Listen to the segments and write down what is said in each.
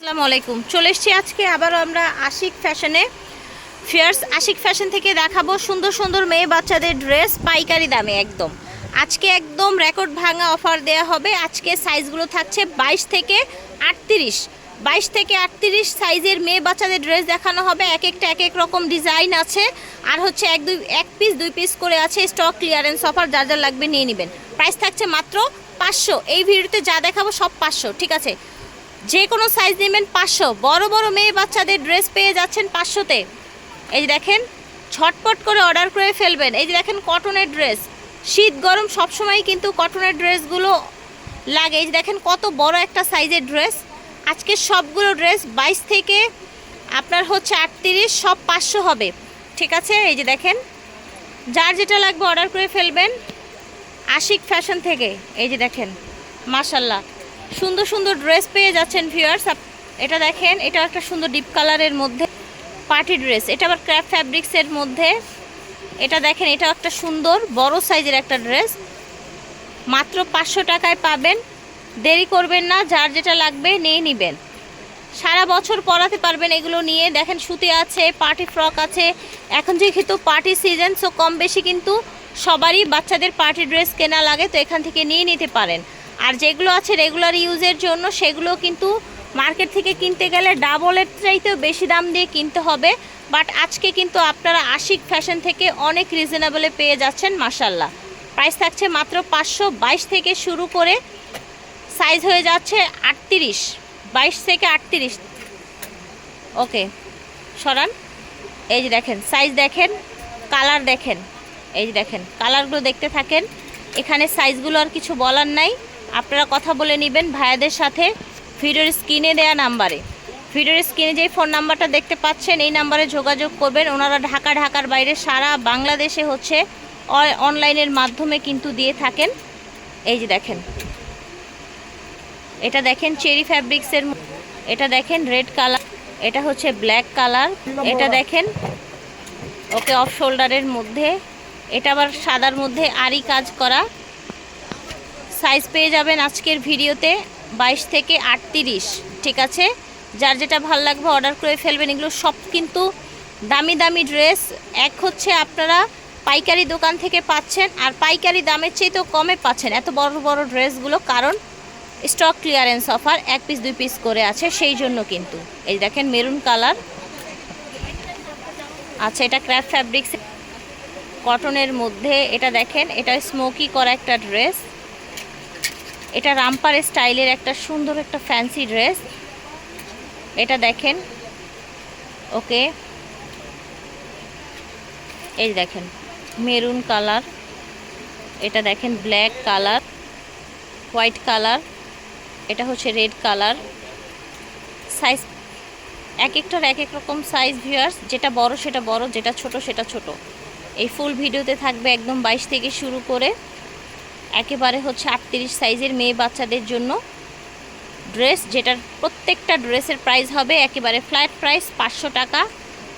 আসসালামু আলাইকুম। চলে এসছি আজকে আবারও আমরা আশিক ফ্যাশনে। ফিয়ার্স, আশিক ফ্যাশন থেকে দেখাবো সুন্দর সুন্দর মেয়ে বাচ্চাদের ড্রেস পাইকারি দামে একদম। আজকে একদম রেকর্ড ভাঙা অফার দেয়া হবে। আজকে সাইজগুলো থাকছে বাইশ থেকে আটত্রিশ। বাইশ থেকে আটত্রিশ সাইজের মেয়ে বাচ্চাদের ড্রেস দেখানো হবে। এক একটা এক এক রকম ডিজাইন আছে। আর হচ্ছে এক দুই, এক পিস, দুই পিস করে আছে স্টক ক্লিয়ারেন্স অফার। যা যা লাগবে নিয়ে নেবেন। প্রাইস থাকছে মাত্র পাঁচশো। এই ভিডিওতে যা দেখাবো সব পাঁচশো। ঠিক আছে? যে কোনো সাইজ নেবেন পাঁচশো। বড় বড় মেয়ে বাচ্চাদের ড্রেস পেয়ে যাচ্ছেন পাঁচশোতে। এই যে দেখেন ছটপট করে অর্ডার করে ফেলবেন। এই যে দেখেন কটনের ড্রেস শীত, গরম সবসময় কিন্তু কটনের ড্রেসগুলো লাগে। এই যে দেখেন, কত বড় একটা সাইজের ড্রেস আজকে সবগুলো ড্রেস বাইশ থেকে আপনার হচ্ছে আটত্রিশ, সব পাঁচশো হবে। ঠিক আছে? এই যে দেখেন, যার যেটা লাগবে অর্ডার করে ফেলবেন। আশিক ফ্যাশন থেকে। এই যে দেখেন মাশাল্লাহ সুন্দর সুন্দর ড্রেস পেয়ে যাচ্ছেন ভিউয়ার্স এটা দেখেন, এটা একটা সুন্দর ডিপ কালারের মধ্যে পার্টি ড্রেস এটা আবার ক্র্যাপ ফ্যাব্রিক্সের মধ্যে। এটা দেখেন এটা একটা সুন্দর, বড় সাইজের একটা ড্রেস মাত্র পাঁচশো টাকায় পাবেন। দেরি করবেন না, যার যেটা লাগবে নিয়ে নেবেন। সারা বছর পরাতে পারবেন এগুলো নিয়ে। দেখেন, সুতি আছে পার্টি ফ্রক আছে। এখন যেহেতু পার্টি সিজন সো কম বেশি কিন্তু সবারই বাচ্চাদের পার্টি ড্রেস কেনা লাগে, তো এখান থেকে নিয়ে নিতে পারেন। আর যেগুলো আছে রেগুলার ইউজের জন্য সেগুলো কিন্তু মার্কেট থেকে কিনতে গেলে ডাবলের চাইতেও বেশি দাম দিয়ে কিনতে হবে। বাট আজকে কিন্তু আপনারা আশিক ফ্যাশন থেকে অনেক রিজনেবলে পেয়ে যাচ্ছেন মাসাল্লাহ প্রাইস থাকছে মাত্র পাঁচশো বাইশ থেকে শুরু করে সাইজ হয়ে যাচ্ছে আটত্রিশ, বাইশ থেকে আটত্রিশ। ওকে সরান। এই যে দেখেন সাইজ দেখেন কালার দেখেন। এই যে দেখেন কালারগুলো দেখতে থাকেন। এখানে সাইজগুলো আর কিছু বলার নাই। আপনারা কথা বলে নেবেন ভাইয়াদের সাথে ভিডিওর স্ক্রিনে দেওয়া নাম্বারে। ভিডিওর স্ক্রিনে যে ফোন নাম্বারটা দেখতে পাচ্ছেন, এই নাম্বারে যোগাযোগ করবেন। ওনারা ঢাকা, ঢাকার বাইরে সারা বাংলাদেশে হচ্ছে অনলাইনের মাধ্যমে কিন্তু দিয়ে থাকেন। এই যে দেখেন। এটা দেখেন চেরি ফ্যাব্রিক্সের এটা দেখেন রেড কালার, এটা হচ্ছে ব্ল্যাক কালার। এটা দেখেন, ওকে অফ শোল্ডারের মধ্যে। এটা আবার সাদার মধ্যে আরি কাজ করা। সাইজ পেয়ে যাবেন আজকের ভিডিওতে বাইশ থেকে আটত্রিশ, ঠিক আছে? যার যেটা ভালো লাগবে অর্ডার করে ফেলবেন, এগুলো সব কিন্তু দামি দামি ড্রেস এক হচ্ছে আপনারা পাইকারি দোকান থেকে পাচ্ছেন, আর পাইকারি দামের চেয়ে তো কমে পাচ্ছেন এত বড় বড় ড্রেসগুলো কারণ স্টক ক্লিয়ারেন্স অফার এক পিস দুই পিস করে আছে, সেই জন্য কিন্তু। এই দেখেন মেরুন কালার আচ্ছা এটা ক্র্যাপ ফ্যাব্রিক্স কটনের মধ্যে, এটা দেখেন, এটা স্মোকি করা একটা ড্রেস এটা রামপার স্টাইলের একটা সুন্দর একটা ফ্যান্সি ড্রেস। এটা দেখেন। ওকে। এই দেখেন, মেরুন কালার। এটা দেখেন, ব্ল্যাক কালার, হোয়াইট কালার। এটা হচ্ছে রেড কালার। সাইজ, এক একটার এক এক রকম সাইজ ভিউয়ার্স, যেটা বড় সেটা বড়, যেটা ছোট সেটা ছোট। এই ফুল ভিডিওতে থাকবে একদম বাইশ থেকে শুরু করে। একেবারে হচ্ছে আটত্রিশ সাইজের মেয়ে বাচ্চাদের জন্য ড্রেস, যেটার প্রত্যেকটা ড্রেসের প্রাইস হবে একেবারে ফ্ল্যাট প্রাইস পাঁচশো টাকা।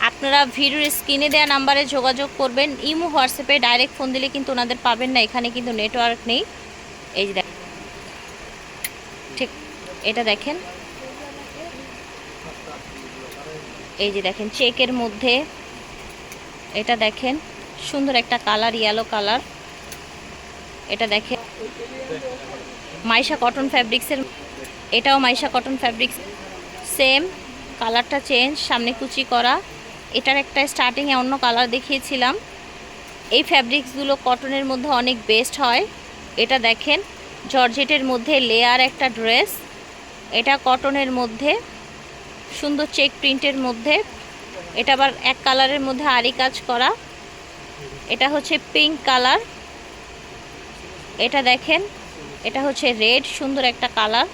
আপনারা ভিডিওর স্ক্রিনে দেওয়া নাম্বারে যোগাযোগ করবেন। ইমো হোয়াটসঅ্যাপে ডাইরেক্ট ফোন দিলে কিন্তু ওনাদের পাবেন না, এখানে কিন্তু নেটওয়ার্ক নেই। এই যে দেখেন। ঠিক, এটা দেখেন। এই যে দেখেন চেকের মধ্যে। এটা দেখেন, সুন্দর একটা কালার ইয়েলো কালার এটা দেখেন মাইশা কটন ফ্যাব্রিক্সের এটাও মাইশা কটন ফ্যাব্রিক্স সেম কালারটা চেঞ্জ সামনে কুচি করা। এটার একটা স্টার্টিংয়ে অন্য কালার দেখিয়েছিলাম। এই ফ্যাব্রিক্সগুলো কটনের মধ্যে অনেক বেস্ট হয়। এটা দেখেন, জর্জেটের মধ্যে লেয়ার একটা ড্রেস এটা কটনের মধ্যে, সুন্দর চেক প্রিন্টের মধ্যে। এটা আবার এক কালারের মধ্যে আরি কাজ করা। এটা হচ্ছে পিঙ্ক কালার এটা দেখেন, এটা হচ্ছে রেড, সুন্দর একটা কালার।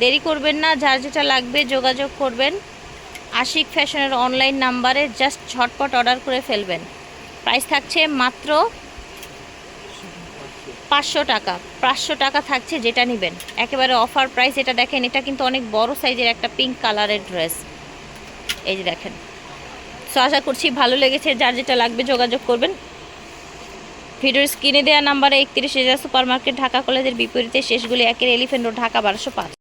দেরি করবেন না, যার যেটা লাগবে যোগাযোগ করবেন। আশিক ফ্যাশনের অনলাইন নাম্বারে জাস্ট ঝটপট অর্ডার করে ফেলবেন। প্রাইস থাকছে মাত্র পাঁচশো টাকা পাঁচশো টাকা থাকছে যেটা নেবেন। একেবারে অফার প্রাইস, এটা দেখেন, এটা কিন্তু অনেক বড় সাইজের একটা পিঙ্ক কালারের ড্রেস। এই যে দেখেন। সো আশা করছি ভালো লেগেছে, যার যেটা লাগবে যোগাযোগ করবেন। ভিডিওর স্ক্রিনে দেওয়া নাম্বারে একত্রিশ হাজার সুপার মার্কেট ঢাকা কলেজের বিপরীতে শেষগুলি একের এলিফেন্ট রোড, ঢাকা বারোশো পাঁচ।